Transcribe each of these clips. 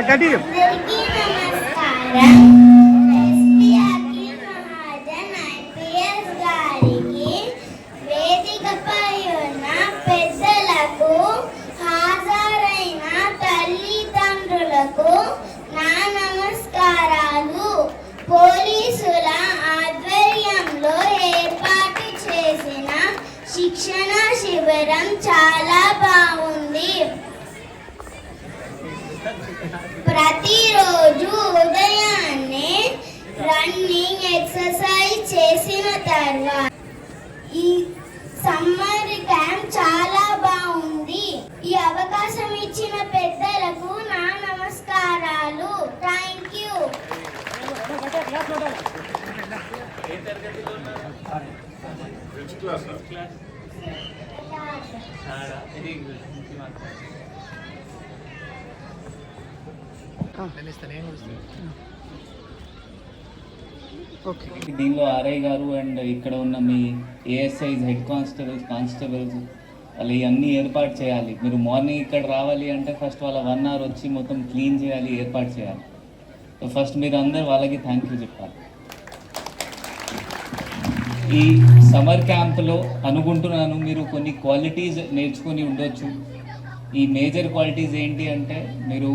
గట్టి అందరికీ శిబిరం చాలా బాగుంది. ప్రతిరోజు ఉదయాన్నే రన్నింగ్ ఎక్సర్సైజ్ చేసిన తర్వాత ఈ సమ్మర్ క్యాంప్ చాలా బాగుంది. ఈ అవకాశం ఇచ్చిన పెద్దలకు నా నమస్కారాలు. థ్యాంక్ యూ ఓకే దీనిలో ఆర్ఐ గారు అండ్ ఇక్కడ ఉన్న మీ ఏఎస్ఐస్ హెడ్ కానిస్టేబుల్స్ కానిస్టేబుల్స్ వాళ్ళు ఇవన్నీ ఏర్పాటు చేయాలి. మీరు మార్నింగ్ ఇక్కడ రావాలి అంటే ఫస్ట్ వాళ్ళ వన్ అవర్ వచ్చి మొత్తం క్లీన్ చేయాలి ఏర్పాటు చేయాలి. సో ఫస్ట్ మీరు అందరు వాళ్ళకి థ్యాంక్ యూ చెప్పాలి. ఈ సమ్మర్ క్యాంప్లో అనుకుంటున్నాను మీరు కొన్ని క్వాలిటీస్ నేర్చుకొని ఉండొచ్చు. ఈ మేజర్ క్వాలిటీస్ ఏంటి అంటే మీరు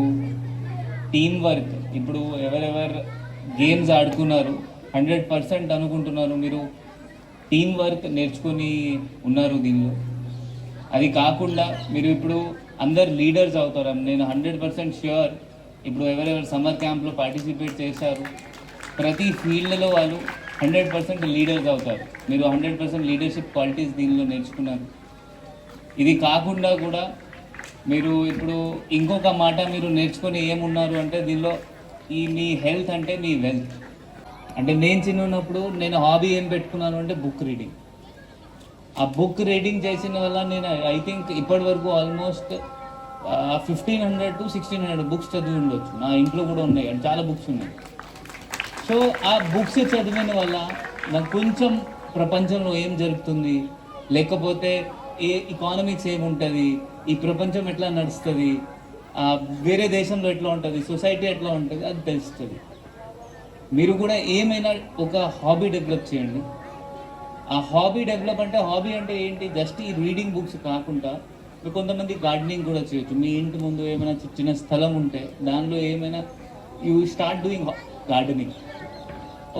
టీమ్ వర్క్ ఇప్పుడు ఎవరెవరు గేమ్స్ ఆడుకున్నారు హండ్రెడ్ పర్సెంట్ అనుకుంటున్నారు మీరు టీం వర్క్ నేర్చుకొని ఉన్నారు దీనిలో. అది కాకుండా మీరు ఇప్పుడు అందరు లీడర్స్ అవుతారు. నేను హండ్రెడ్ పర్సెంట్ ష్యూర్ ఇప్పుడు ఎవరెవరు సమ్మర్ క్యాంప్లో పార్టిసిపేట్ చేశారు ప్రతి ఫీల్డ్లో వాళ్ళు హండ్రెడ్ పర్సెంట్ లీడర్స్ అవుతారు. మీరు హండ్రెడ్ పర్సెంట్ లీడర్షిప్ క్వాలిటీస్ దీనిలో నేర్చుకున్నారు. ఇది కాకుండా కూడా మీరు ఇప్పుడు ఇంకొక మాట మీరు నేర్చుకొని ఏమున్నారు అంటే దీనిలో ఈ మీ హెల్త్ అంటే మీ వెల్త్. అంటే నేను చిన్న ఉన్నప్పుడు నేను హాబీ ఏం పెట్టుకున్నాను అంటే బుక్ రీడింగ్. ఆ బుక్ రీడింగ్ చేసిన వల్ల నేను ఐ థింక్ ఇప్పటి వరకు almost fifteen hundred to sixteen hundred books చదివి ఉండొచ్చు. నా ఇంట్లో కూడా ఉన్నాయి. అండ్ చాలా బుక్స్ ఉన్నాయి. సో ఆ బుక్స్ చదివిన వల్ల నాకు కొంచెం ప్రపంచంలో ఏం జరుగుతుంది? లేకపోతే ఏ ఇకానమిక్స్ ఏముంటుంది? ఈ ప్రపంచం ఎట్లా నడుస్తుంది? వేరే దేశంలో ఎట్లా ఉంటుంది? సొసైటీ ఎట్లా ఉంటుంది? అది తెలుస్తుంది. మీరు కూడా ఏమైనా ఒక హాబీ డెవలప్ చేయండి. ఆ హాబీ డెవలప్ అంటే హాబీ అంటే ఏంటి? జస్ట్ ఈ రీడింగ్ బుక్స్ కాకుండా మీరు కొంతమంది గార్డెనింగ్ కూడా చేయొచ్చు. మీ ఇంటి ముందు ఏమైనా చిన్న స్థలం ఉంటే దానిలో ఏమైనా యూ స్టార్ట్ డూయింగ్ గార్డెనింగ్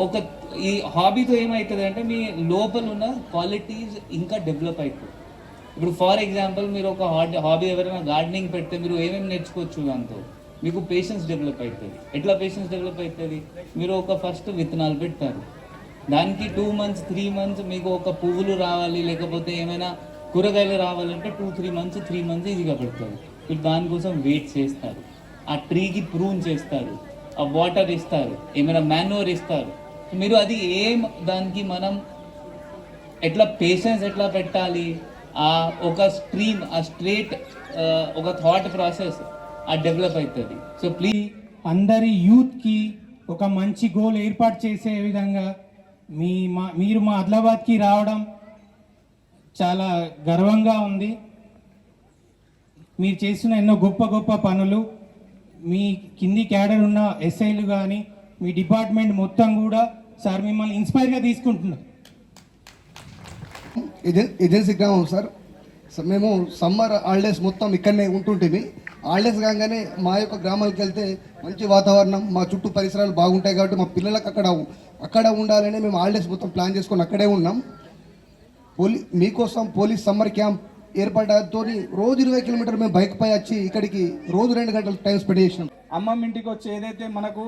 ఒక ఈ హాబీతో ఏమవుతుంది అంటే మీ లోపల ఉన్న క్వాలిటీస్ ఇంకా డెవలప్ అవుతుంది ఇప్పుడు ఫర్ ఎగ్జాంపుల్ మీరు ఒక హాబీ ఎవరైనా గార్డెనింగ్ పెడితే మీరు ఏమేమి నేర్చుకోవచ్చు దాంతో? మీకు పేషెన్స్ డెవలప్ అవుతుంది ఎట్లా పేషెన్స్ డెవలప్ అవుతుంది మీరు ఒక ఫస్ట్ విత్తనాలు పెడతారు. దానికి టూ మంత్స్ త్రీ మంత్స్ మీకు ఒక పువ్వులు రావాలి లేకపోతే ఏమైనా కూరగాయలు రావాలంటే two three months three months ఈజీగా పెడతారు మీరు దానికోసం వెయిట్ చేస్తారు. ఆ ట్రీకి ప్రూన్ చేస్తారు. ఆ వాటర్ ఇస్తారు. ఏమైనా మాన్యూర్ ఇస్తారు. మీరు అది ఏం దానికి మనం ఎట్లా పేషెన్స్ ఎట్లా పెట్టాలి? ఆ ఒక స్ట్రీమ్ ఆ స్ట్రేట్ ఒక థాట్ ప్రాసెస్ ఆ డెవలప్ అవుతుంది సో ప్లీజ్ అందరి యూత్కి ఒక మంచి గోల్ ఏర్పాటు చేసే విధంగా మీ మా మీరు మా ఆదిలాబాద్కి రావడం చాలా గర్వంగా ఉంది. మీరు చేసిన ఎన్నో గొప్ప గొప్ప పనులు మీ కింది క్యాడర్ ఉన్న ఎస్ఐలు కానీ మీ డిపార్ట్మెంట్ మొత్తం కూడా సార్ మిమ్మల్ని ఇన్స్పైర్గా తీసుకుంటున్నారు ఏజెన్ ఏజెన్సీ గ్రామం సార్. మేము సమ్మర్ హాలిడేస్ మొత్తం ఇక్కడనే ఉంటుంటిమి. హాలిడేస్ కాగానే మా యొక్క గ్రామాలకు వెళ్తే మంచి వాతావరణం మా చుట్టూ పరిసరాలు బాగుంటాయి కాబట్టి మా పిల్లలకు అక్కడ అక్కడ ఉండాలని మేము హాలిడేస్ మొత్తం ప్లాన్ చేసుకొని అక్కడే ఉన్నాం. పోలీ మీకోసం పోలీస్ సమ్మర్ క్యాంప్ ఏర్పడడంతో రోజు ఇరవై కిలోమీటర్ మేము బైక్ పై వచ్చి ఇక్కడికి రోజు రెండు గంటలు టైం స్పెండ్ చేసినాం. అమ్మమ్మ ఇంటికి వచ్చి ఏదైతే మనకు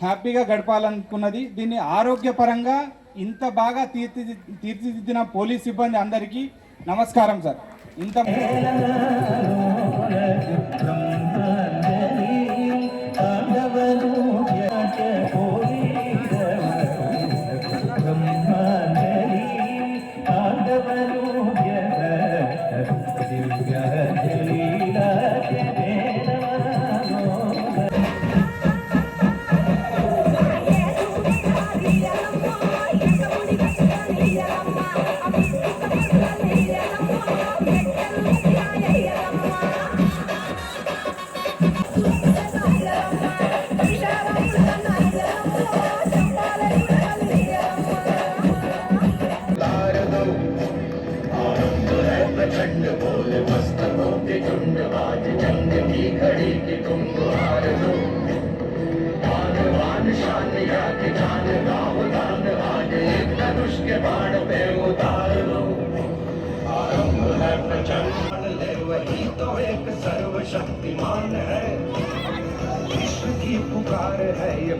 హ్యాపీగా గడపాలనుకున్నది దీన్ని ఆరోగ్యపరంగా ఇంత బాగా తీర్చి తీర్చిదిద్దిన పోలీస్ సిబ్బంది అందరికీ నమస్కారం సార్ ఇంత शक्तिमान है। पुकार है ये।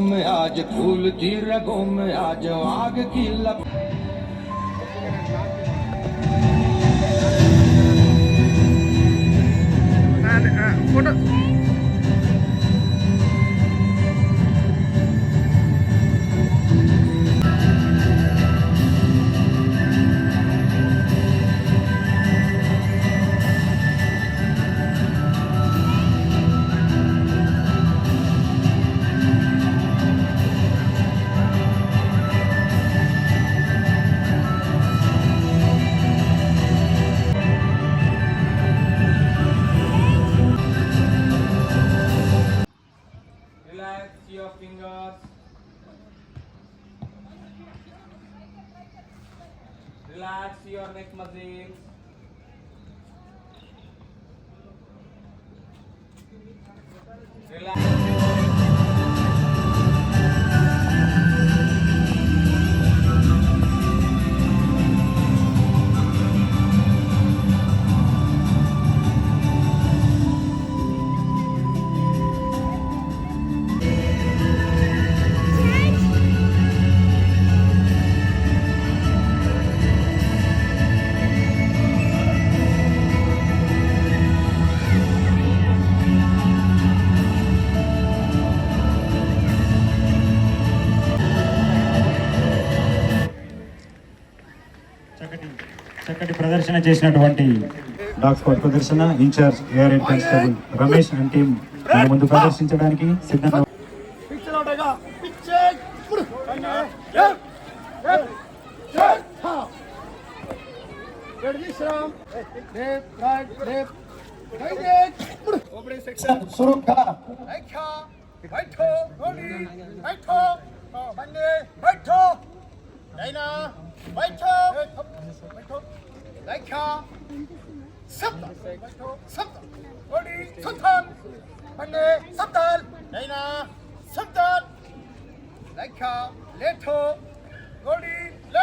में आज फूल थी रगों में आज, आग की लप Relax your neck muscles. Relax. ప్రదర్శన చేసినటువంటి డాగ్ స్క్వాడ్ ప్రదర్శన incharge AR head constable Ramesh and team మన ముందు ప్రదర్శించడానికి సిద్ధంగా शुरू करा बैठो đánh sắp tập sắp tập ở đi anh nè sắp tên đây là sắp tên đánh khá lễ thơ ở đi lễ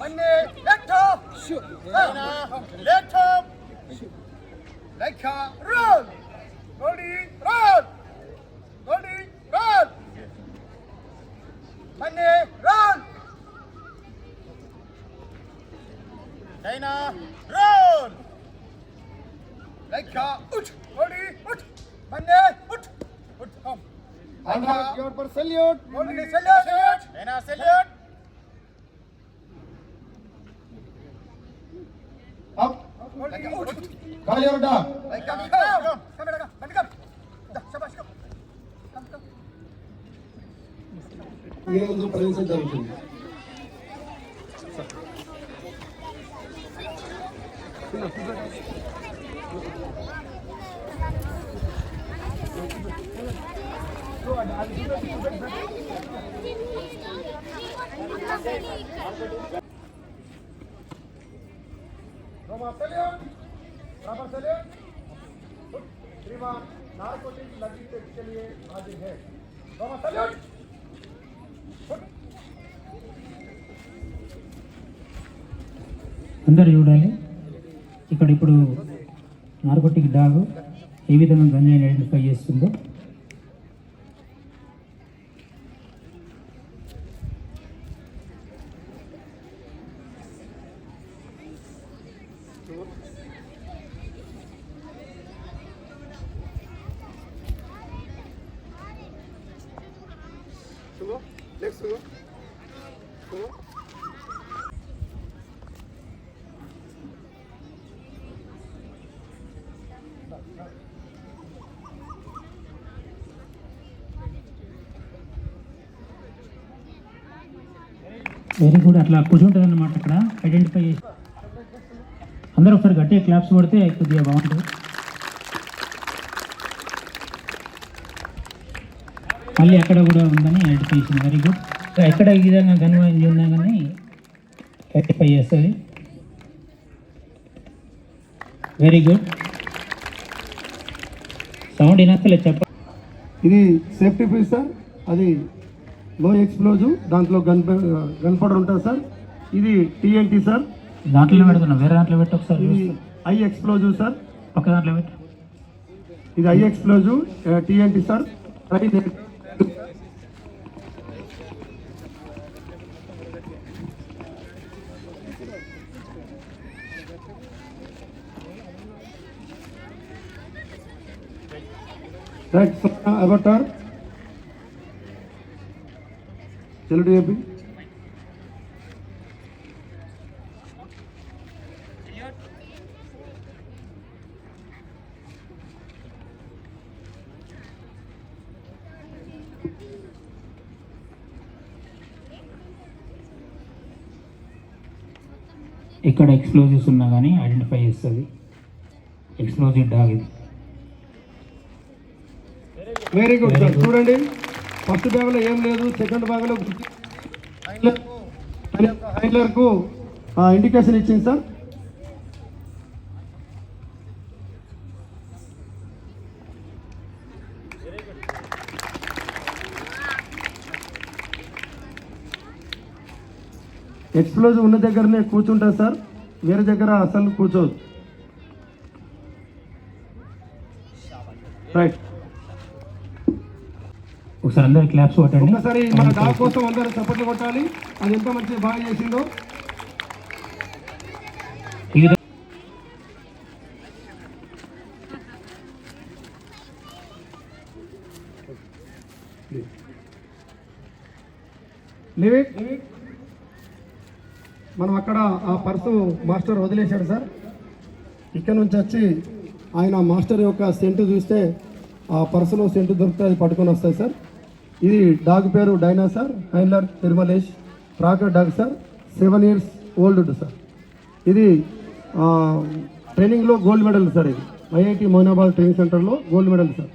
anh nè lễ thơ đây là lễ thơ đánh khá rồi ఈ రోజు ప్రవేశం జరుగుతుంది Roma salute. Rama salute. श्रीमान narcotic लगी test के लिए हाजिर है అందరు చూడాలి. ఇక్కడ ఇప్పుడు నార్కోటిక్ డాగ్ ఏ విధంగా గంజాయిని ఐడెంటిఫై చేస్తుందో. వెరీ గుడ్ అట్లా కూర్చుంటుంది అన్నమాట అక్కడ. ఐడెంటిఫై చేసి. అందరూ ఒకసారి గట్టిగా క్లాప్స్ కొడితే కొద్దిగా బాగుంటుంది. మళ్ళీ అక్కడ కూడా ఉందని ఐడెంటిఫై చేసింది. వెరీ గుడ్ ఎక్కడ ఈ విధంగా కన్వైన్ ఉన్నా కానీ ఐడెంటిఫై చేస్తుంది. వెరీ గుడ్ సౌండ్ వినక్కలేదు చెప్ప. ఇది సేఫ్టీ పీస్ సార్. అది లో ఎక్స్ప్లోజివ్ దాంట్లో గన్ గన్ పౌడర్ ఉంటుంది సార్. ఇది టీఎన్టీ సార్. దాంట్లో పెడుతున్నా వేరే దాంట్లో పెట్టి ఒకసారి ఇది. I explosive sir. పక్క దాంట్లో పెట్టు. ఇది I explosive TNT sir. Right right అబటర్ చలో డిఏపి ఇక్కడ ఎక్స్ప్లోజివ్స్ ఉన్నా కానీ ఐడెంటిఫై చేస్తుంది ఎక్స్ప్లోజివ్ డాగ్ ఇది. వెరీ గుడ్ సార్ చూడండి. ఫస్ట్ బ్యాగ్లో ఏం లేదు. సెకండ్ బ్యాగ్లో హైలర్కు ఇండికేషన్ ఇచ్చింది సార్ ఎక్స్ప్లోజివ్ ఉన్న దగ్గరనే కూర్చుంటుంది సార్ వేరే దగ్గర అసలు కూర్చోదు. రైట్ ఒకసారి అందరు క్లాప్స్ కొట్టండి. ఒక్కసారి మన డాగ్ కోసం అందరూ చప్పట్లు కొట్టాలి. అది ఎంత మంచి బాగా చేసిందో. మనం అక్కడ ఆ పర్సు మాస్టర్ వదిలేశాడు సార్. ఇక్కడ నుంచి వచ్చి ఆయన మాస్టర్ యొక్క సెంటు చూస్తే ఆ పర్సులో సెంటు దొరికితే అది పట్టుకొని వస్తాయి సార్. ఇది డాగ్ పేరు Dyna sir handler Tirumalesh ప్రాకర్ dog sir seven years old sir. ఇది ట్రైనింగ్లో గోల్డ్ మెడల్ సార్ ఇది. ఐఐటి మోయినాబాద్ ట్రైనింగ్ సెంటర్లో గోల్డ్ మెడల్ సార్.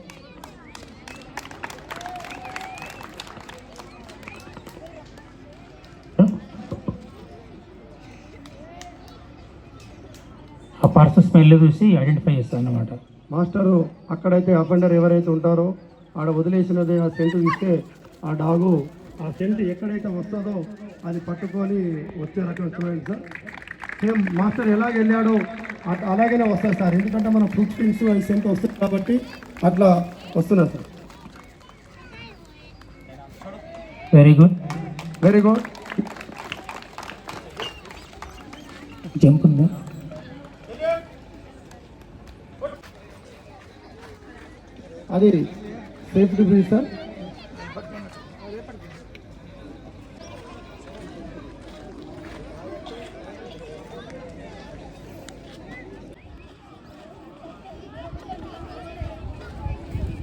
ఆ పర్స్ స్మెల్ చూసి ఐడెంటిఫై చేస్తాను అన్నమాట మాస్టరు అక్కడైతే అఫెండర్ ఎవరైతే ఉంటారో ఆడ వదిలేసినది ఆ సెంటు ఇస్తే ఆ డాగు ఆ సెంటు ఎక్కడైతే వస్తుందో అది పట్టుకొని వచ్చే రకం చూడండి సార్. సేమ్ మాస్టర్ ఎలాగ వెళ్ళాడో అలాగనే వస్తుంది సార్. ఎందుకంటే మన ఫుడ్ స్ప్రింగ్స్ అవి సెంట్ వస్తుంది కాబట్టి అట్లా వస్తున్నారు sir. Very good very good jump ఉందా. అది సేఫ్టీ బ్రీజ్ సార్.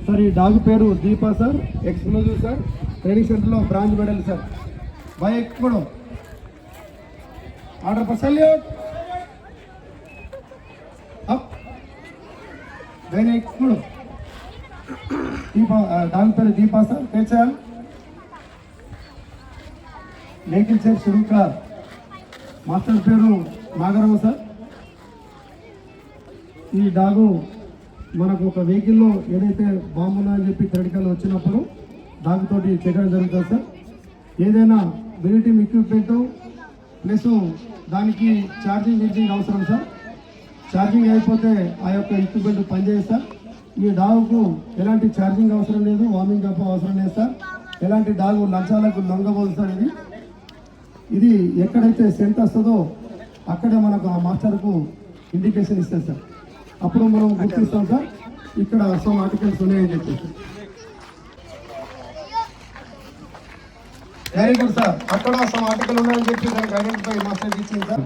సార్ ఈ డాగ్ పేరు Deepa sir. Exclusive sir. Training సెంటర్లో బ్రాంచ్ మెడల్ సార్. బై ఎక్కడం. Order for salute. అప్. ఎక్కడం దీపా ఆ, డాగ్ పేరు దీపా సార్ తెచ్చా లేకిన్ సేఫ్ షురుకార్ మాస్టర్ పేరు నాగరావు సార్. ఈ డాగు మనకు ఒక వెహికల్లో ఏదైతే బాంబు అని చెప్పి క్రెడికల్ వచ్చినప్పుడు డాగ్ చేయడం జరుగుతుంది సార్. ఏదైనా మిలిటరీ ఎక్విప్మెంట్ ప్లస్ దానికి ఛార్జింగ్ గిర్జింగ్ అవసరం సార్. ఛార్జింగ్ అయిపోతే ఆ యొక్క ఎక్విప్మెంట్ పనిచేయదు సార్. ఈ డాగ్కు ఎలాంటి ఛార్జింగ్ అవసరం లేదు వార్మింగ్ అప్ అవసరం లేదు సార్. ఎలాంటి డాగ్ లంచాలకు లొంగబోదు సార్ ఇది. ఇది ఎక్కడైతే సెంట్ వస్తుందో అక్కడే మనకు ఆ మాస్టర్కు ఇండికేషన్ ఇస్తారు సార్. అప్పుడు మనం గుర్తిస్తాం సార్. ఇక్కడ సో ఆర్టికల్స్ ఉన్నాయని చెప్పేసి. వెరీ గుడ్ సార్ అక్కడ సమ్ ఆర్టికల్ ఉన్నాయని చెప్పి దానికి ఐడెంటిఫై మాస్టర్ ఇచ్చింది సార్.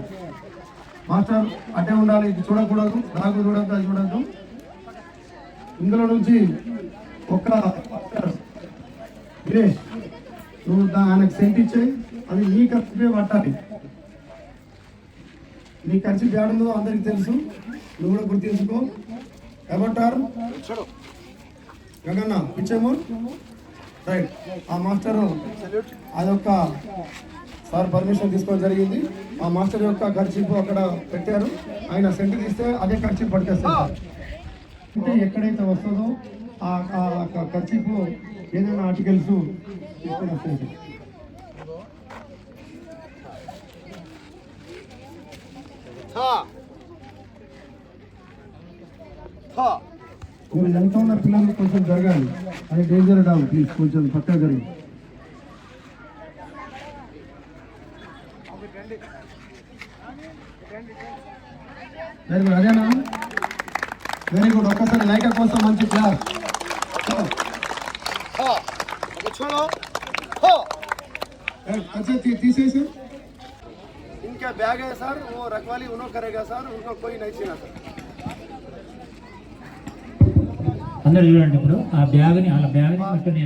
మాస్టర్ అట్టే ఉండాలి ఇది చూడకూడదు నాకు చూడద్దు అది చూడద్దు. ఇందులో నుంచి ఒక గిరీష్ నువ్వు ఆయనకు సెంట్ ఇచ్చేయి. అది నీ ఖర్చుపై పట్టాలి. నీ ఖర్చు ఏడుందో అందరికి తెలుసు. నువ్వు కూడా గుర్తించుకో. ఏమంటారు గగన్న ఇచ్చేమో రైట్. ఆ మాస్టరు అదొక సార్ పర్మిషన్ తీసుకోవడం జరిగింది. ఆ మాస్టర్ యొక్క ఖర్చు అక్కడ పెట్టారు. ఆయన సెంట్ తీస్తే అదే ఖర్చు సార్ అంటే ఎక్కడైతే వస్తుందో ఆ ఆ ఖర్చు ఏదైనా ఆర్టికల్స్ తీసుకొని వస్తాయి సార్ మీరు వెనక ఉన్న పిల్లలు కొంచెం జరగాలి. అది డేంజర్ డామ్ ప్లీజ్ కొంచెం పక్కన జరిగి వెరీ గుడ్ అదేనా? వెరీ గుడ్ ఒక్కసారి లైక కోసం మంచి క్లాస్ अच्छा ती- తీసేసి इनका बैग है सर वो रखवाली उन्होंने करेगा सर उनको कोई नहीं छीना सर అందరు చూడండి ఇప్పుడు ఆ బ్యాగ్ని వాళ్ళ బ్యాగ్ని పట్టుకుని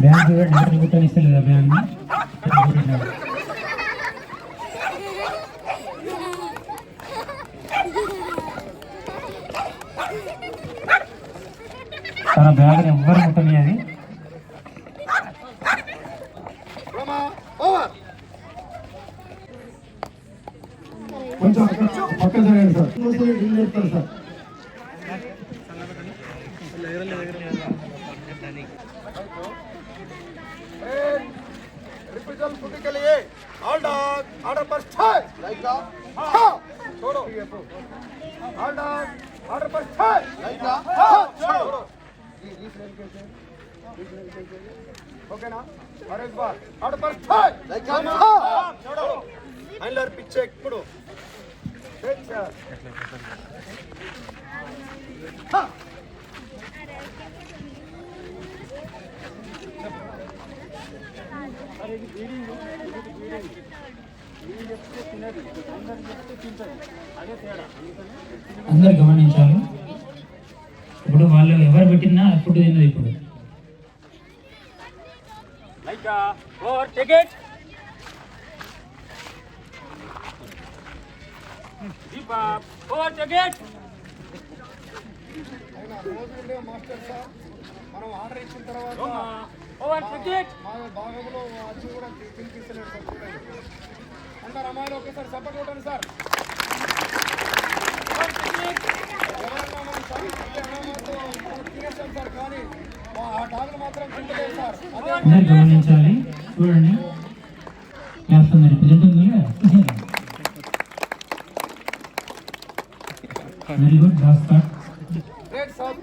బ్యాగ్ చూడండి ఎవరిని కుట్టనిస్తలేదు ఆ తన బ్యాగ్ని ఎవ్వరు ముట్టనియది కొంచెం పక్కన జరగండి సార్ సార్. रिपीटल फुट के लिए ऑल डॉग ऑर्डर पर स्टाइल लाइक हाँ छोड़ो। ऑल डॉग ऑर्डर पर स्टाइल लाइक हाँ छोड़ो ओके ना और एक बार ऑर्डर पर स्टाइल लाइक हाँ छोड़ो हैंडलर पीछे पड़ो हाँ అందరు గమనించాలి. ఇప్పుడు వాళ్ళు ఎవరు పెట్టినా ఫుడ్ తిన్నది ఇప్పుడు. మాస్టర్ సార్ మనం ఆర్డర్ ఇచ్చిన తర్వాత మా భాగంలో వచ్చి కూడా పిలిపిస్తలేడు సార్ చూడండి. అందరు అమ్మాయిలు ఒకేసారి సపోర్ట్ కొట్టండి సార్. ఎవరన్నా మనం సార్ కానీ ఆ మాత్రం తింటలేదు సార్. అదే అందరు గమనించాలి. చూడండి. క్లాస్ అందరు present very good last rate sir